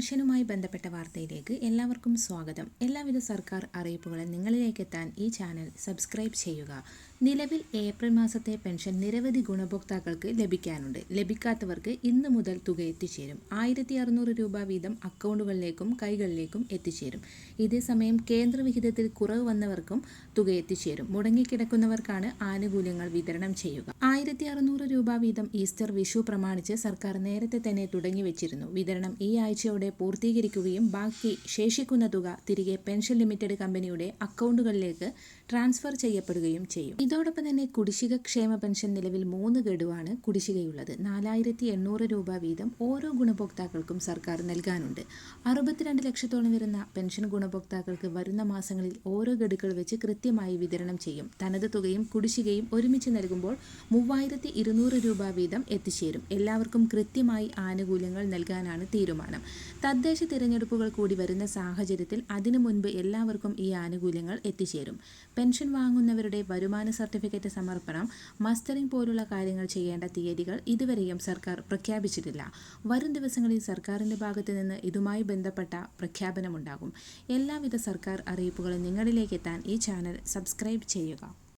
പെൻഷനുമായി ബന്ധപ്പെട്ട വാർത്തയിലേക്ക് എല്ലാവർക്കും സ്വാഗതം. എല്ലാവിധ സർക്കാർ അറിയിപ്പുകളും നിങ്ങളിലേക്ക് എത്താൻ ഈ ചാനൽ സബ്സ്ക്രൈബ് ചെയ്യുക. നിലവിൽ ഏപ്രിൽ മാസത്തെ പെൻഷൻ നിരവധി ഗുണഭോക്താക്കൾക്ക് ലഭിക്കാനുണ്ട്. ലഭിക്കാത്തവർക്ക് ഇന്ന് മുതൽ തുക എത്തിച്ചേരും. ആയിരത്തി അറുന്നൂറ് രൂപ വീതം അക്കൗണ്ടുകളിലേക്കും കൈകളിലേക്കും എത്തിച്ചേരും. ഇതേസമയം കേന്ദ്രവിഹിതത്തിൽ കുറവ് വന്നവർക്കും തുക എത്തിച്ചേരും. മുടങ്ങിക്കിടക്കുന്നവർക്കാണ് ആനുകൂല്യങ്ങൾ വിതരണം ചെയ്യുക. ആയിരത്തി അറുന്നൂറ് രൂപ വീതം ഈസ്റ്റർ വിഷു പ്രമാണിച്ച് സർക്കാർ നേരത്തെ തന്നെ തുടങ്ങി വെച്ചിരുന്നു വിതരണം ഈ ആഴ്ചയോടെ പൂർത്തീകരിക്കുകയും ബാക്കി ശേഷിക്കുന്ന തുക തിരികെ പെൻഷൻ ലിമിറ്റഡ് കമ്പനിയുടെ അക്കൗണ്ടുകളിലേക്ക് ട്രാൻസ്ഫർ ചെയ്യപ്പെടുകയും ചെയ്യും. ഇതോടൊപ്പം തന്നെ കുടിശ്ശിക ക്ഷേമ പെൻഷൻ നിലവിൽ മൂന്ന് ഗഡുവാണ് കുടിശ്ശികയുള്ളത്. നാലായിരത്തി എണ്ണൂറ് രൂപ വീതം ഓരോ ഗുണഭോക്താക്കൾക്കും സർക്കാർ നൽകാനുണ്ട്. അറുപത്തിരണ്ട് ലക്ഷത്തോളം വരുന്ന പെൻഷൻ ഗുണഭോക്താക്കൾക്ക് വരുന്ന മാസങ്ങളിൽ ഓരോ ഗഡുക്കൾ വെച്ച് കൃത്യമായി വിതരണം ചെയ്യും. തനത് തുകയും കുടിശ്ശികയും ഒരുമിച്ച് നൽകുമ്പോൾ മൂവായിരത്തി ഇരുന്നൂറ് രൂപ വീതം എത്തിച്ചേരും. എല്ലാവർക്കും കൃത്യമായി ആനുകൂല്യങ്ങൾ നൽകാനാണ് തീരുമാനം. തദ്ദേശ തിരഞ്ഞെടുപ്പുകൾ കൂടി വരുന്ന സാഹചര്യത്തിൽ അതിനു മുൻപ് എല്ലാവർക്കും ഈ ആനുകൂല്യങ്ങൾ എത്തിച്ചേരും. പെൻഷൻ വാങ്ങുന്നവരുടെ വരുമാന സർട്ടിഫിക്കറ്റ് സമർപ്പണം മസ്റ്ററിംഗ് പോലുള്ള കാര്യങ്ങൾ ചെയ്യേണ്ട തീയതികൾ ഇതുവരെയും സർക്കാർ പ്രഖ്യാപിച്ചിട്ടില്ല. വരും ദിവസങ്ങളിൽ സർക്കാരിന്റെ ഭാഗത്തു നിന്ന് ഇതുമായി ബന്ധപ്പെട്ട പ്രഖ്യാപനമുണ്ടാകും. എല്ലാവിധ സർക്കാർ അറിയിപ്പുകളും നിങ്ങളിലേക്ക് എത്താൻ ഈ ചാനൽ സബ്സ്ക്രൈബ് ചെയ്യുക.